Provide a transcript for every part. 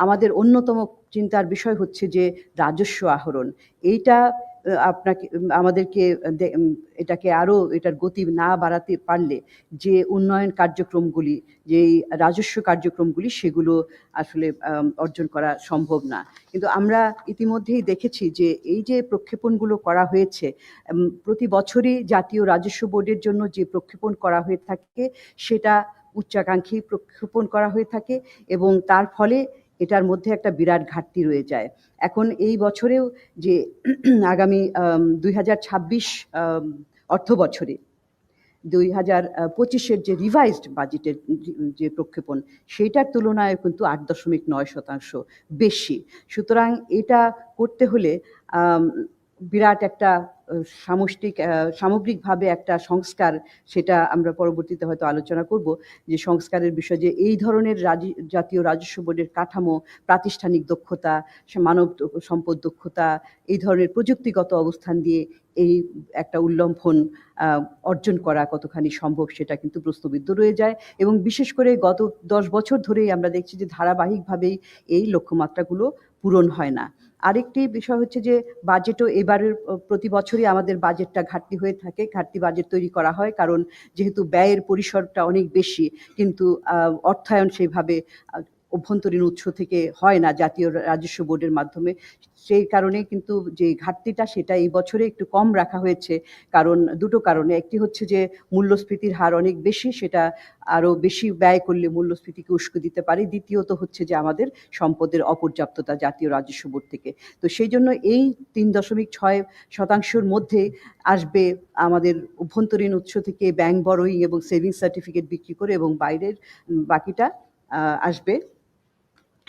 আমাদের অন্যতম চিন্তার বিষয় হচ্ছে যে রাজস্ব আহরণ। এইটা আপনাকে আমাদেরকে এটাকে আরও এটার গতি না বাড়াতে পারলে যে উন্নয়ন কার্যক্রমগুলি, যে রাজস্ব কার্যক্রমগুলি সেগুলো আসলে অর্জন করা সম্ভব না। কিন্তু আমরা ইতিমধ্যেই দেখেছি যে এই যে প্রক্ষেপণগুলো করা হয়েছে প্রতি বছরই জাতীয় রাজস্ব বোর্ডের জন্য যে প্রক্ষেপণ করা হয়ে থাকে, সেটা উচ্চাকাঙ্ক্ষী প্রক্ষেপণ করা হয়ে থাকে এবং তার ফলে এটার মধ্যে একটা বিরাট ঘাটতি রয়ে যায়। এখন এই বছরেও যে আগামী দুই হাজার ছাব্বিশ অর্থ বছরে, দুই হাজার পঁচিশের যে রিভাইজড বাজেটের যে প্রক্ষেপণ, সেইটার তুলনায় কিন্তু আট দশমিক নয় শতাংশ বেশি। সুতরাং এটা করতে হলে বিরাট একটা সামষ্টিক সামগ্রিকভাবে একটা সংস্কার সেটা আমরা পরবর্তীতে হয়তো আলোচনা করব যে সংস্কারের বিষয় যে এই ধরনের রাজি- জাতীয় রাজস্ব বোর্ডের কাঠামো, প্রাতিষ্ঠানিক দক্ষতা মানব সম্পদ দক্ষতা, এই ধরনের প্রযুক্তিগত অবস্থান দিয়ে এই একটা উল্লম্ফন অর্জন করা কতখানি সম্ভব সেটা কিন্তু প্রশ্নবিদ্ধ রয়ে যায় এবং বিশেষ করে গত দশ বছর ধরেই আমরা দেখছি যে ধারাবাহিকভাবেই এই লক্ষ্যমাত্রাগুলো পূরণ হয় না। আরেকটি বিষয় হচ্ছে যে বাজেটও এবারের প্রতি বছরই আমাদের বাজেটটা ঘাটতি হয়ে থাকে, ঘাটতি বাজেট তৈরি করা হয়, কারণ যেহেতু ব্যয়ের পরিসরটা অনেক বেশি, কিন্তু অর্থায়ন সেইভাবে অভ্যন্তরীণ উৎস থেকে হয় না জাতীয় রাজস্ব বোর্ডের মাধ্যমে। সেই কারণে কিন্তু যে ঘাটতিটা সেটা এই বছরে একটু কম রাখা হয়েছে। কারণ দুটো কারণে। একটি হচ্ছে যে মূল্যস্ফীতির হার অনেক বেশি, সেটা আরও বেশি ব্যয় করলে মূল্যস্ফীতিকে উস্কে দিতে পারে। দ্বিতীয়ত হচ্ছে যে আমাদের সম্পদের অপর্যাপ্ততা জাতীয় রাজস্ব বোর্ড থেকে। তো সেই জন্য এই তিন দশমিক ছয় শতাংশের মধ্যে আসবে আমাদের অভ্যন্তরীণ উৎস থেকে ব্যাংক বরোয়িং এবং সেভিংস সার্টিফিকেট বিক্রি করে এবং বাইরের বাকিটা আসবে।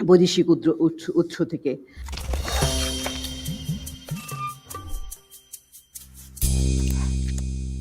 বৈদেশিক উৎস থেকে।